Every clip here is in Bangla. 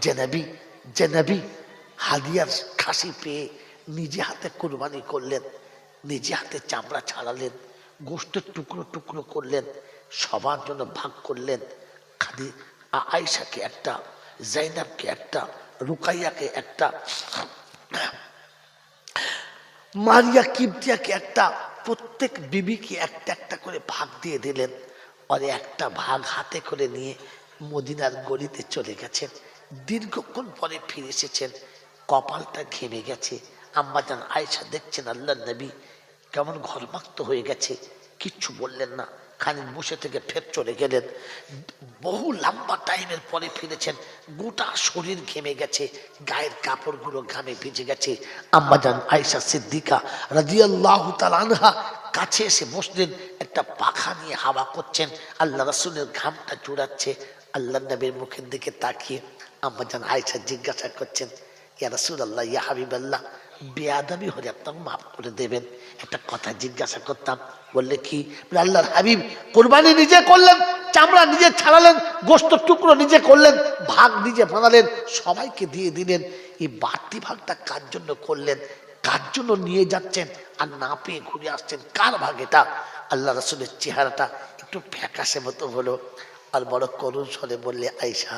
জেনাবি জেনাবি, হাদিয়ার খাসি পেয়ে নিজে হাতে কোরবানি করলেন, নিজে হাতে চামড়া ছাড়ালেন, গোষ্ঠের টুকরো টুকরো করলেন, সবার জন্য ভাগ করলেন। খাদি, আ- আয়েশাকে একটা, জাইনাবকে একটা, রুকাইয়াকে একটা, মারিয়া কিবতিয়াকে একটা, প্রত্যেক বিবিকে একটা একটা করে ভাগ দিয়ে দিলেন। আর একটা ভাগ হাতে করে নিয়ে মদিনার গলিতে চলে গেছেন। দীর্ঘক্ষণ পরে ফিরে এসেছেন। কপালটা ঘেমে গেছে। আম্মাজান আয়েশা দেখছেন আল্লাহ নবী কেমন ঘরমাক্ত হয়ে গেছে। কিচ্ছু বললেন না। খানিক বসে থেকে ফের চলে গেলেন। বহু লম্বা টাইমের পরে ফিরেছেন। গোটা শরীর ঘেমে গেছে। গায়ের কাপড়গুলো ঘামে ভিজে গেছে। আম্মাজান আয়েশা সিদ্দিকা রাজিয়াল্লাহ আনহা কাছে এসে বসলেন। একটা পাখা নিয়ে হাওয়া করছেন। আল্লাহ রাসুলের ঘামটা চুড়াচ্ছে আল্লাহ নবীর মুখের দিকে তাকিয়ে আম্মাজান আয়েশা জিজ্ঞাসা করছেন, ইয়া রাসুল আল্লাহ ইয়া হাবিব আল্লাহ বেয়াদাবি হলে আপনাকে মাফ করে দেবেন। একটা কথা জিজ্ঞাসা করতাম, বললে, কি? আল্লাহর হাবিব কোরবানি নিজে করলেন, চামড়া নিজে ছাড়ালেন, গোস্ত টুকরো নিজে করলেন, ভাগ নিজে বানালেন, সবাইকে দিয়ে দিলেন। এই বাড়তি ভাগটা কার জন্য করলেন? কার জন্য নিয়ে যাচ্ছেন? আর না পেয়ে ঘুরে আসছেন কার ভাগ এটা? আল্লাহ রসুলের চেহারাটা একটু ফ্যাকাশে মতো হলো, আর বড় করুণ স্বরে বললে আয়সা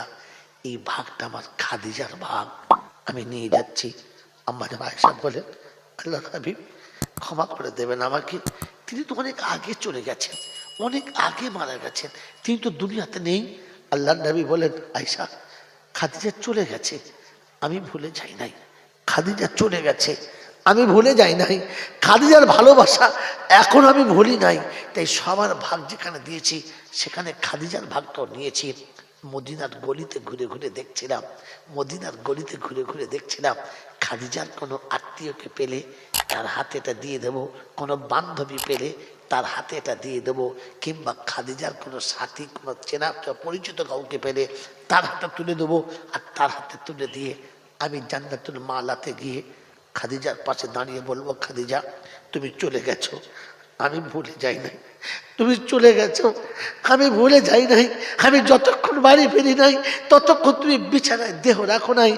এই ভাগটা আমার খাদিজার ভাগ। আমি নিয়ে যাচ্ছি। আমার আয়সা বলেন, আল্লাহ হাবিব, ক্ষমা করে দেবেন আমাকে। তিনি তো অনেক আগে চলে গেছেন, অনেক আগে মারা গেছেন। তিনি তো দুনিয়াতে নেই। আল্লাহ নবী বলেন আয়সা খাদিজা চলে গেছে। আমি ভুলে যাই নাই। খাদিজা চলে গেছে। আমি ভুলে যাই নাই। খাদিজার ভালোবাসা এখন আমি ভুলি নাই। তাই সবার ভাগ যেখানে দিয়েছি, সেখানে খাদিজার ভাগটাও নিয়েছি। মদিনার গলিতে ঘুরে ঘুরে দেখছিলাম, মদিনার গলিতে ঘুরে ঘুরে দেখছিলাম, খাদিজার কোনো আত্মীয়কে পেলে তার হাতে এটা দিয়ে দেব, কোনো বান্ধবী পেলে তার হাতে এটা দিয়ে দেব, কিংবা খাদিজার কোনো সাথী, কোনো চেনা পরিচিত কাউকে পেলে তার হাতে তুলে দেবো, আর তার হাতে তুলে দিয়ে আমি জান্নাতুল মালাতে গিয়ে খাদিজার পাশে দাঁড়িয়ে বলব, খাদিজা, তুমি চলে গেছো আমি ভুলে যাই নাই। তুমি চলে গেছো, আমি ভুলে যাই নাই, আমি যতক্ষণ বাড়ি ফিরি নাই, ততক্ষণ তুমি বিছানায় দেহ রাখো নাই,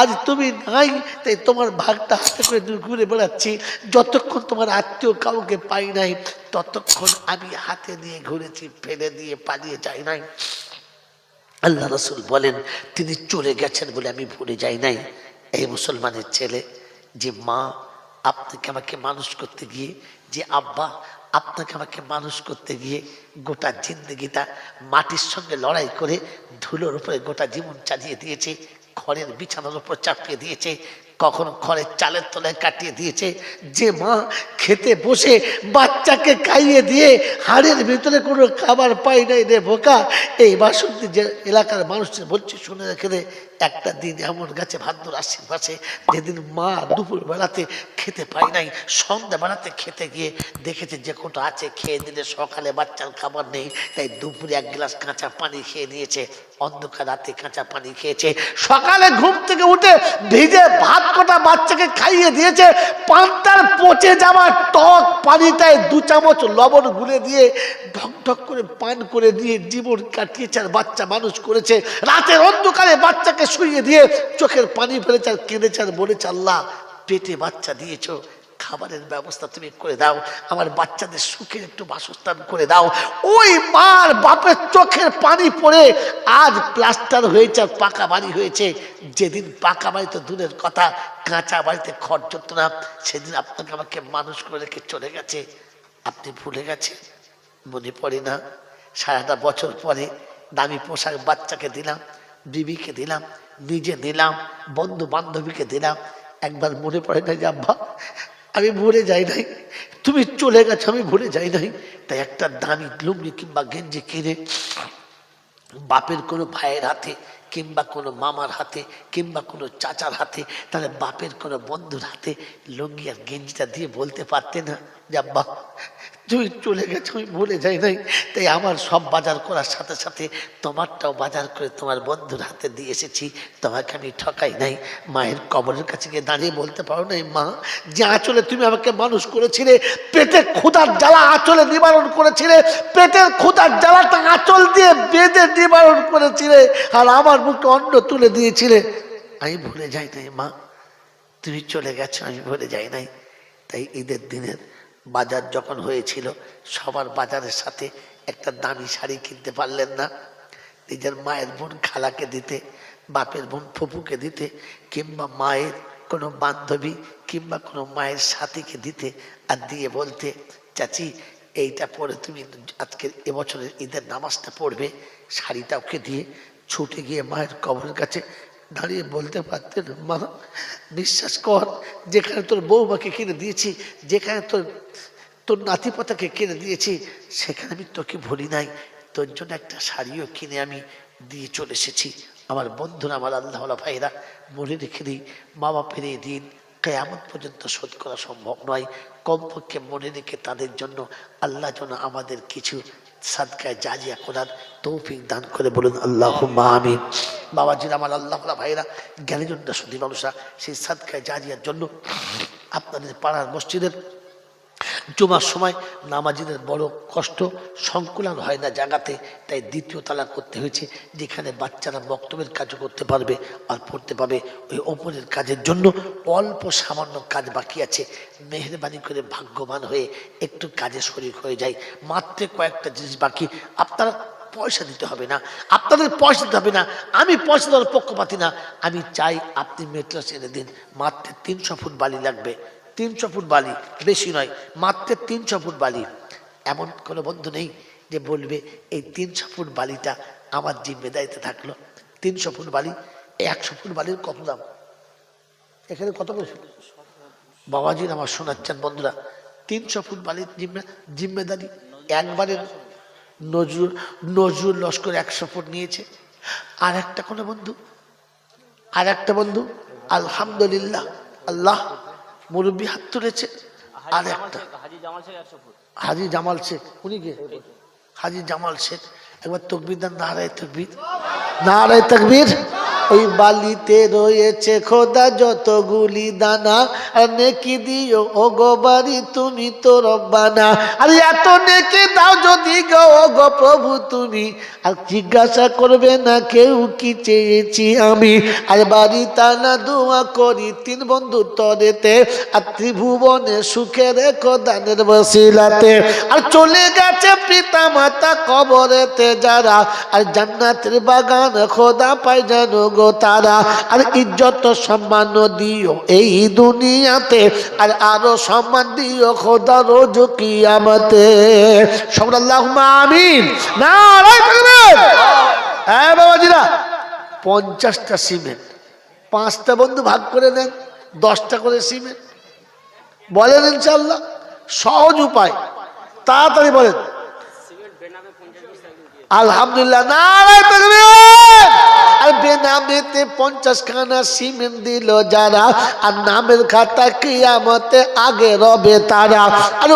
আজ তুমি নাই, তাই তোমার ভাগটা হাতে করে ঘুরে বেড়াচ্ছি। যতক্ষণ তোমার আত্মীয় কাউকে পাই নাই, ততক্ষণ আমি হাতে নিয়ে ঘুরেছি, ফেলে দিয়ে পালিয়ে যাই নাই। আল্লাহ রসুল বলেন, তিনি চলে গেছেন বলে আমি ভুলে যাই নাই। এই মুসলমানের ছেলে, যে মা, আপনাকে আমাকে মানুষ করতে গিয়ে যে আব্বা, আপনাকে আমাকে মানুষ করতে গিয়ে গোটা জিন্দগিটা মাটির সঙ্গে লড়াই করে ধুলোর উপরে গোটা জীবন চালিয়ে দিয়েছে, খড়ের বিছানার উপর চাপিয়ে দিয়েছে, কখনো খড়ের চালের তলায় কাটিয়ে দিয়েছে, যে মা খেতে বসে বাচ্চাকে খাইয়ে দিয়ে হাড়ের ভিতরে কোনো খাবার পাই নাই রে বোকা, এই বাসন্তী যে এলাকার মানুষের বলছে, শুনে রেখে দে একটা দিন এমন গেছে ভাদ্র আশ্বিন যেদিন মা দুপুর বেলাতে খেতে পাই নাই সন্ধ্যা বেলাতে খেতে গিয়ে দেখেছে যে কোটা আছে, খেয়ে দিলে সকালে বাচ্চার খাবার নেই, তাই দুপুরে এক গ্লাস কাঁচা পানি খেয়ে নিয়েছে, অন্ধকার রাতে কাঁচা পানি খেয়েছে, সকালে ঘুম থেকে উঠে ভিজে ভাত কটা বাচ্চাকে খাইয়ে দিয়েছে, পান্তার পচে যাওয়া টক পানিটায় দু চামচ লবণ গুলে দিয়ে ঢক ঢক করে পান করে দিয়ে জীবন কাটিয়েছে আর বাচ্চা মানুষ করেছে। রাতের অন্ধকারে বাচ্চাকে শুইয়ে দিয়ে চোখের পানি ফেলেছে আর কেঁদেছে আর বলেছে আল্লাহ পেটে বাচ্চা দিয়েছ। খাবারের ব্যবস্থা তুমি করে দাও। আমার বাচ্চাদের সুখের একটু বাসস্থান করে দাও। ওই মার বাপের চোখের পানি পড়ে আজ প্লাস্টার হয়েছে, আর পাকা বাড়ি হয়েছে। যেদিন পাকা বাড়ি তো দূরের কথা, কাঁচা বাড়িতে খড় চড়তো না, সেদিন আপনাকে আমাকে মানুষ করে রেখে চলে গেছে। আপনি ভুলে গেছে মনে পড়ে না? সারাটা বছর পরে দামি পোশাক বাচ্চাকে দিলাম। বিবিকে দিলাম, নিজে নিলাম বন্ধু বান্ধবীকে দিলাম। একবার মনে পড়ে না যে, আব্বা, আমি ভুলে যাই নাই। তুমি চলে গেছো, আমি ভুলে যাই নাই। তাই একটা দামি লুঙ্গি কিংবা গেঞ্জি কিনে বাপের কোনো ভাইয়ের হাতে কিংবা কোনো মামার হাতে কিংবা কোনো চাচার হাতে, তাহলে বাপের কোনো বন্ধুর হাতে লুঙ্গি আর গেঞ্জিটা দিয়ে বলতে পারতে না যে, আব্বা তুমি চলে গেছো আমি ভুলে যাই নাই। তাই আমার সব বাজার করার সাথে সাথে তোমারটাও বাজার করে তোমার বন্ধুর হাতে দিয়ে এসেছি। তোমাকে আমি ঠকাই নাই। মায়ের কবরের কাছে গিয়ে দাঁড়িয়ে বলতে পারো নাই, মা, যে আঁচলে তুমি আমাকে মানুষ করেছিলে, পেটের ক্ষুধার জ্বালা আঁচলে নিবারণ করেছিলে, পেটের ক্ষুধার জ্বালাটা আঁচল দিয়ে বেঁধে নিবারণ করেছিলে, আর আমার মুখে অন্ন তুলে দিয়েছিলে। আমি ভুলে যাই নাই, মা। তুমি চলে গেছো, আমি ভুলে যাই নাই। তাই ঈদের দিনের বাজার যখন হয়েছিল, সবার বাজারের সাথে একটা দামি শাড়ি কিনতে পারলেন না। নিজের মায়ের বোন খালাকে দিতে, বাপের বোন ফুপুকে দিতে, কিংবা মায়ের কোনো বান্ধবী কিংবা কোনো মায়ের সাথীকে দিতে আর দিয়ে বলতে, চাচি, এইটা পরে তুমি আজকের এবছরের ঈদের নামাজটা পড়বে, শাড়িটা ওকে দিয়ে ছুটে গিয়ে মায়ের কবরের কাছে দাঁড়িয়ে বলতে পারতেন, মা, বিশ্বাস কর, যেখানে তোর বৌমাকে কিনে দিয়েছি, যেখানে তোর তোর নাতিপতাকে কিনে দিয়েছি, সেখানে আমি তোকে ভুলি নাই। তোর জন্য একটা শাড়িও কিনে আমি দিয়ে চলে এসেছি। আমার বন্ধুরা, আমার আল্লাহ ভাইরা মনে রেখে দিই মা বাপের এই দিন। কেয়ামত পর্যন্ত শোধ করা সম্ভব নয়। কমপক্ষে মনে রেখে তাদের জন্য আল্লাহ যেন আমাদের কিছু সাদকায় জাজিয়া করার তৌফিক দান করে বলুন আল্লাহ আমি বাবাজির আমার আল্লাহ ভাইরা জ্ঞানীজনটা শুধু মানুষরা সেই সাদকায় জাজিয়ার জন্য আপনাদের পাড়ার মসজিদের জুমার সময় নামাজিদের বড় কষ্ট সংকুলন হয় না জায়গাতে তাই দ্বিতীয় তালা করতে হয়েছে, যেখানে বাচ্চারা বক্তব্যের কাজও করতে পারবে আর পড়তে পারবে ওই ওপরের কাজের জন্য অল্প সামান্য কাজ বাকি আছে। মেহরবানি করে ভাগ্যবান হয়ে একটু কাজে শরীর হয়ে যায় মাত্র কয়েকটা জিনিস বাকি। আপনারা পয়সা দিতে হবে না। আপনাদের পয়সা দিতে হবে না। আমি পয়সা দেওয়ার পক্ষপাতি না। আমি চাই আপনি মেট্রাস এনে দিন। মাত্র তিনশো ফুট বালি লাগবে। তিনশো ফুট বালি, বেশি নয়, মাত্র তিনশো ফুট বালি। এমন কোনো বন্ধু নেই যে বলবে, এই তিনশো ফুট বালিটা আমার জিম্মেদারিতে থাকল। তিনশো ফুট বালি, একশো ফুট বালির কত দাম? এখানে কত বাবাজির আমার শোনাচ্ছেন, বন্ধুরা, তিনশো ফুট বালির জিম্মে জিম্মেদারি একবারে নজরুল নজরুল লস্কর একশো ফুট নিয়েছে। আর একটা কোনো বন্ধু? আর একটা বন্ধু? আলহামদুলিল্লাহ, আল্লাহ মুরব্বী হাত তুলেছে। আর একটা। হাজি জামাল শেখ হাজি জামাল শেখ উনি কে? হাজি জামাল শেখ। একবার তকবির দেন নারায় তকবির। নারায় তকবির। ওই বালিতে রয়েছে খোদা যতগুলি দানা। আর নেকি দিও ও গো বাড়ি, তুমি তো রব্বানা। আর এত নেকি দাও যদি গো ও গো প্রভু তুমি। আর জিজ্ঞাসা করবে না কেউ কি চেয়েছি আমি। আর বাড়ি টানা দোয়া করি তিন বন্ধু তরেতে। আর ত্রিভুবনে সুখে রেখো দানের বসিলাতে। আর চলে গেছে পিতা মাতা কবরেতে যারা। আর জান্নাতের বাগান খোদা পাই জানো গো। তারা, আর ইজ্জত সম্মান দিও এই দুনিয়াতে, আর আরও সম্মান দিও খোদা রোজ কিয়ামতে। সবর আল্লাহ আমিন। না হ্যাঁ বাবাজিরা, পঞ্চাশটা সিমেন্ট, পাঁচটা বন্ধু ভাগ করে নেন, দশটা করে সিমেন্ট। বলেন ইনশাল্লাহ সহজ উপায়। তাড়াতাড়ি বলেন সিমেন্ট বেনামে পঞ্চাশ বিশ টাকা দিয়ে আলহামদুলিল্লাহ নারায় তাকবীর আর বেনামেতে পঞ্চাশ খানা সিমেন্ট দিল যারা আর নামের খাতা কিয়ামতে আগে রবে তারা আর